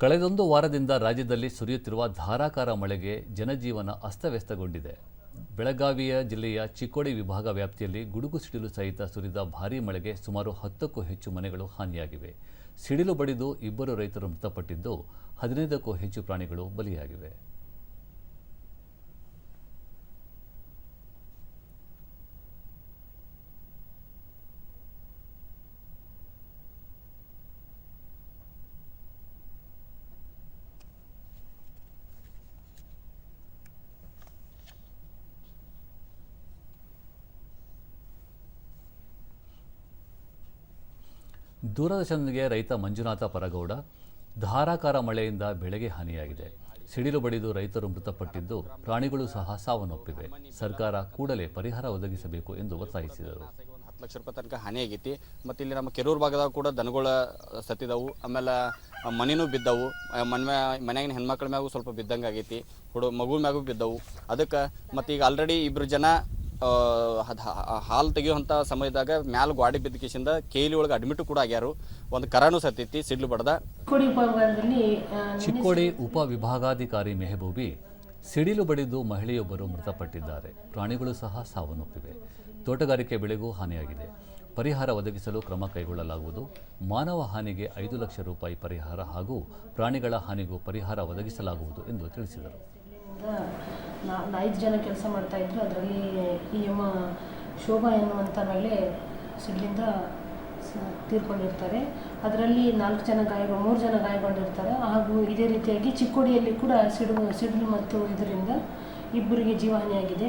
ಕಳೆದೊಂದು ವಾರದಿಂದ ರಾಜ್ಯದಲ್ಲಿ ಸುರಿಯುತ್ತಿರುವ ಧಾರಾಕಾರ ಮಳೆಗೆ ಜನಜೀವನ ಅಸ್ತವ್ಯಸ್ತಗೊಂಡಿದೆ. ಬೆಳಗಾವಿಯ ಜಿಲ್ಲೆಯ ಚಿಕ್ಕೋಡಿ ವಿಭಾಗ ವ್ಯಾಪ್ತಿಯಲ್ಲಿ ಗುಡುಗು ಸಿಡಿಲು ಸಹಿತ ಸುರಿದ ಭಾರೀ ಮಳೆಗೆ ಸುಮಾರು ಹತ್ತಕ್ಕೂ ಹೆಚ್ಚು ಮನೆಗಳು ಹಾನಿಯಾಗಿವೆ. ಸಿಡಿಲು ಬಡಿದು ಇಬ್ಬರು ರೈತರು ಮೃತಪಟ್ಟಿದ್ದು, ಹದಿನೈದಕ್ಕೂ ಹೆಚ್ಚು ಪ್ರಾಣಿಗಳು ಬಲಿಯಾಗಿವೆ. ದೂರದರ್ಶನಗೆ ರೈತ ಮಂಜುನಾಥ ಪರಗೌಡ, ಧಾರಾಕಾರ ಮಳೆಯಿಂದ ಬೆಳೆಗೆ ಹಾನಿಯಾಗಿದೆ. ಸಿಡಿಲು ಬಡಿದು ರೈತರು ಮೃತಪಟ್ಟಿದ್ದು ಪ್ರಾಣಿಗಳು ಸಹ ಸಾವನ್ನಪ್ಪಿವೆ. ಸರ್ಕಾರ ಕೂಡಲೇ ಪರಿಹಾರ ಒದಗಿಸಬೇಕು ಎಂದು ಒತ್ತಾಯಿಸಿದರು. ಹತ್ತು ಲಕ್ಷ ರೂಪಾಯಿ ತನಕ ಹಾನಿ ಆಗೈತಿ. ಮತ್ತು ಇಲ್ಲಿ ನಮ್ಮ ಕೆರೂರು ಭಾಗದಾಗ ಕೂಡ ದನಗಳ ಸತ್ತಿದವು. ಆಮೇಲೆ ಮನೆಯೂ ಬಿದ್ದವು. ಮನೆ ಮನೆಯಾಗಿನ ಹೆಣ್ಮಕ್ಳ ಮ್ಯಾಗೂ ಸ್ವಲ್ಪ ಬಿದ್ದಂಗೆ ಆಗೈತಿ ಹುಡು ಮಗು ಮ್ಯಾಗೂ ಬಿದ್ದವು. ಅದಕ್ಕೆ ಮತ್ತೀಗ ಆಲ್ರೆಡಿ ಇಬ್ಬರು ಜನ ಹಾಲು ತೆಗಿಯುವಂಥ ಸಮಯದಾಗ ಮ್ಯಾಲ ಗಾಡಿ ಬಿದ್ದ ಕಿಸಿಂದ ಕೇಲಿ ಒಳಗೆ ಅಡ್ಮಿಟ್ ಕೂಡ ಆಗ್ಯಾರು. ಒಂದು ಕರಾನು ಸತ್ತೈತಿ ಸಿಡ್ಲು ಬಡದ. ಚಿಕ್ಕೋಡಿ ಉಪ ವಿಭಾಗಾಧಿಕಾರಿ ಮೆಹಬೂಬಿ ಸಿಡಿಲು ಬಡಿದು ಮಹಿಳೆಯೊಬ್ಬರು ಮೃತಪಟ್ಟಿದ್ದಾರೆ. ಪ್ರಾಣಿಗಳು ಸಹ ಸಾವನ್ನಪ್ಪಿವೆ. ತೋಟಗಾರಿಕೆ ಬೆಳೆಗೂ ಹಾನಿಯಾಗಿದೆ. ಪರಿಹಾರ ಒದಗಿಸಲು ಕ್ರಮ ಕೈಗೊಳ್ಳಲಾಗುವುದು. ಮಾನವ ಹಾನಿಗೆ ಐದು ಲಕ್ಷ ರೂಪಾಯಿ ಪರಿಹಾರ ಹಾಗೂ ಪ್ರಾಣಿಗಳ ಹಾನಿಗೂ ಪರಿಹಾರ ಒದಗಿಸಲಾಗುವುದು ಎಂದು ತಿಳಿಸಿದರು. ನಾ ಐದು ಜನ ಕೆಲಸ ಮಾಡ್ತಾ ಇದ್ರು. ಅದರಲ್ಲಿ ಈ ಎಮ್ಮ ಶೋಭಾ ಎನ್ನುವಂಥ ಮಹಿಳೆ ಸಿಡ್ಲಿಂದ ತೀರ್ಕೊಂಡಿರ್ತಾರೆ. ಅದರಲ್ಲಿ ನಾಲ್ಕು ಜನ ಗಾಯ ಮೂರು ಜನ ಗಾಯಗೊಂಡಿರ್ತಾರೆ. ಹಾಗೂ ಇದೇ ರೀತಿಯಾಗಿ ಚಿಕ್ಕೋಡಿಯಲ್ಲಿ ಕೂಡ ಸಿಡು ಸಿಡಿಲು ಮತ್ತು ಇದರಿಂದ ಇಬ್ಬರಿಗೆ ಜೀವಹಾನಿಯಾಗಿದೆ.